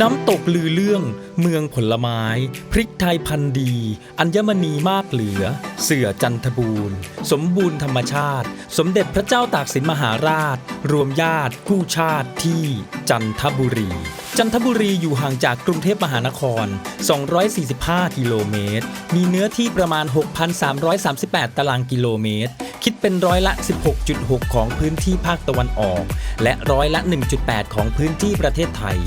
น้ำตกลือเรื่อง เมืองผลไม้ พริกไทยพันธุ์ดี อัญมณีมากเหลือ เสือจันทบูรณ์ สมบูรณ์ธรรมชาติ สมเด็จพระเจ้าตากสินมหาราช รวมญาติกู้ชาติที่จันทบุรี จันทบุรีอยู่ห่างจากกรุงเทพมหานคร 245 กิโลเมตร มีเนื้อที่ประมาณ 6,338 ตารางกิโลเมตร คิด เป็นร้อยละ 16.6 ของพื้นที่ภาคตะวันออก และร้อยละ 1.8 ของพื้นที่ประเทศไทย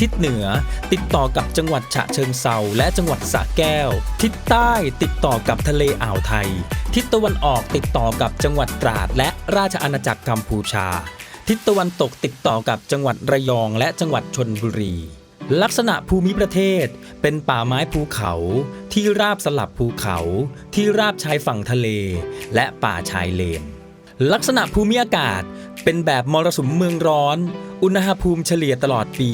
ทิศเหนือติดต่อกับจังหวัดฉะเชิงเซาและจังหวัดสระแก้ว ทิศใต้ติดต่อกับทะเลอ่าวไทย ทิศตะวันออกติดต่อกับจังหวัดตราด และราชอาณาจักรกัมพูชา ทิศตะวันตกติดต่อกับจังหวัดระยองและจังหวัดชนบุรี ลักษณะภูมิประเทศเป็นป่าไม้ภูเขาที่ราบสลับภูเขาที่ราบชายฝั่งทะเล และป่าชายเลน ลักษณะภูมิอากาศเป็นแบบมรสุมเมืองร้อน อุณหภูมิเฉลี่ยตลอดปี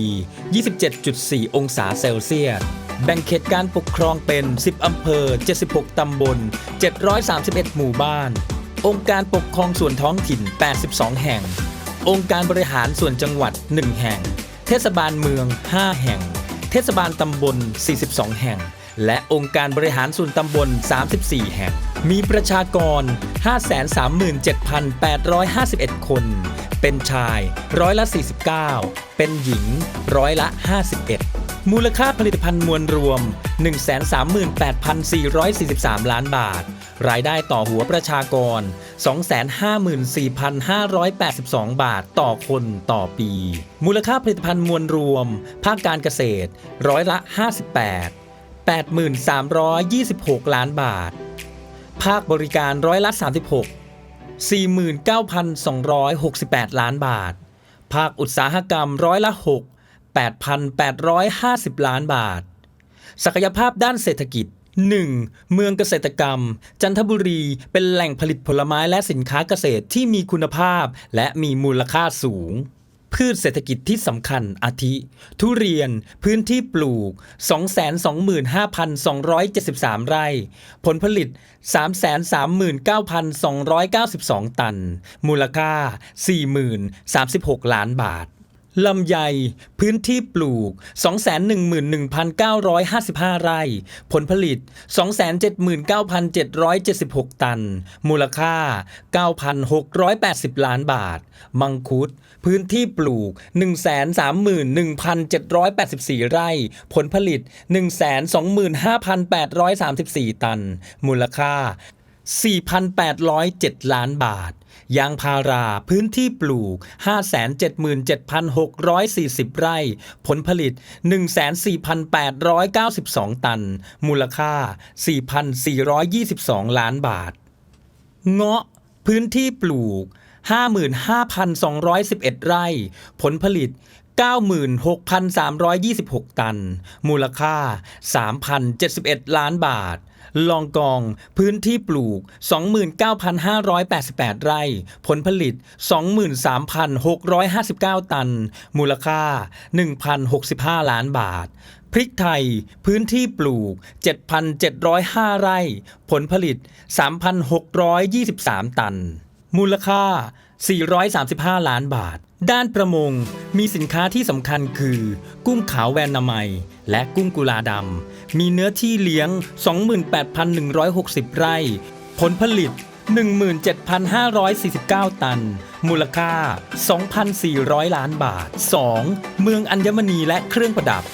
27.4 องศาเซลเซียส แบ่งเขตการปกครองเป็น 10 อำเภอ 76 ตำบล 731 หมู่บ้าน องค์การปกครองส่วนท้องถิ่น 82 แห่ง องค์การบริหารส่วนจังหวัด 1 แห่ง เทศบาลเมือง 5 แห่ง เทศบาลตำบล 42 แห่ง และองค์การบริหารส่วนตำบล 34 แห่ง มีประชากร 537,851 คน เป็นชายร้อยละ 49 เป็นหญิงร้อยละ 51 มูลค่าผลิตภัณฑ์มวลรวม 138,443 ล้านบาท รายได้ต่อหัวประชากร 254,582 บาทต่อคนต่อปี มูลค่าผลิตภัณฑ์มวลรวม ภาคการเกษตร ร้อยละ 58 83,26 ล้านบาท ภาคบริการร้อยละ 36 49,268 ล้านบาท ภาคอุตสาหกรรมร้อยละ 6 8,850 ล้านบาท ศักยภาพด้านเศรษฐกิจ 1. เมืองเกษตรกรรม จันทบุรีเป็นแหล่งผลิตผลไม้และสินค้าเกษตรที่มีคุณภาพและมีมูลค่าสูง พืชเศรษฐกิจที่สำคัญอาทิ ทุเรียน พื้นที่ปลูก 225,273 ไร่ ผลผลิต 339,292 ตัน มูลค่า 40,036 ล้านบาท ลำไย พื้นที่ปลูก 211,955 ไร่ ผลผลิต 279,776 ตัน มูลค่า 9,680 ล้านบาท มังคุด พื้นที่ปลูก 131,784 ไร่ ผลผลิต 125,834 ตัน มูลค่า 4,807 ล้านบาท ยางพาราพื้นที่ปลูก 577,640 ไร่ ผลผลิต 14,892 ตัน มูลค่า 4,422 ล้านบาท เงาะพื้นที่ปลูก 55,211 ไร่ ผลผลิต 96,326 ตัน มูลค่า 3,071 ล้านบาท ลองกอง พื้นที่ปลูก 29,588 ไร่ ผลผลิต 23,659 ตัน มูลค่า 1,065 ล้านบาท พริกไทย พื้นที่ปลูก 7,705 ไร่ ผลผลิต 3,623 ตัน มูลค่า 435 ล้านบาท ด้านประมงมีสินค้าที่สำคัญคือ กุ้งขาวแวนนามัยและกุ้งกุลาดำ มีเนื้อที่เลี้ยง 28,160 ไร่ ผลผลิต 17,549 ตัน มูลค่า 2,400 ล้านบาท 2. เมืองอัญมณีและเครื่องประดับ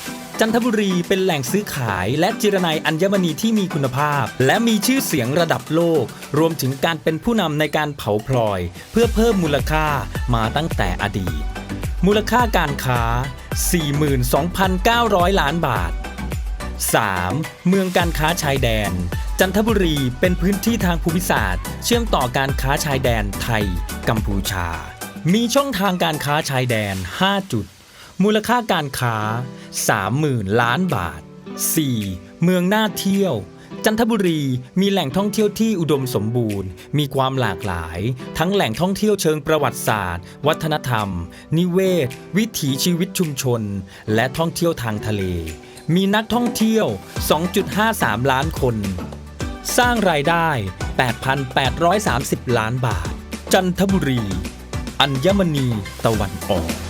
จันทบุรีเป็นแหล่งซื้อขายและจิรนัยอัญมณีที่มีคุณภาพ และมีชื่อเสียงระดับโลก รวมถึงการเป็นผู้นำในการเผาพลอย เพื่อเพิ่มมูลค่ามาตั้งแต่อดีต มูลค่าการค้า 42,900 ล้านบาท 3. เมืองการค้าชายแดน จันทบุรีเป็นพื้นที่ทางภูมิศาสตร์ เชื่อมต่อการค้าชายแดนไทย กัมพูชา มีช่องทางการค้าชายแดน 5 จุด มูลค่าการค้า 30,000 ล้านบาท 4. เมืองน่าเที่ยว จันทบุรีมีแหล่งท่องเที่ยวที่อุดมสมบูรณ์ มีความหลากหลาย ทั้งแหล่งท่องเที่ยวเชิงประวัติศาสตร์ วัฒนธรรม นิเวศ วิถีชีวิตชุมชน และท่องเที่ยวทางทะเล มีนักท่องเที่ยว 2.53 ล้านคน สร้างรายได้ 8,830 ล้านบาท จันทบุรี อัญมณีตะวันออก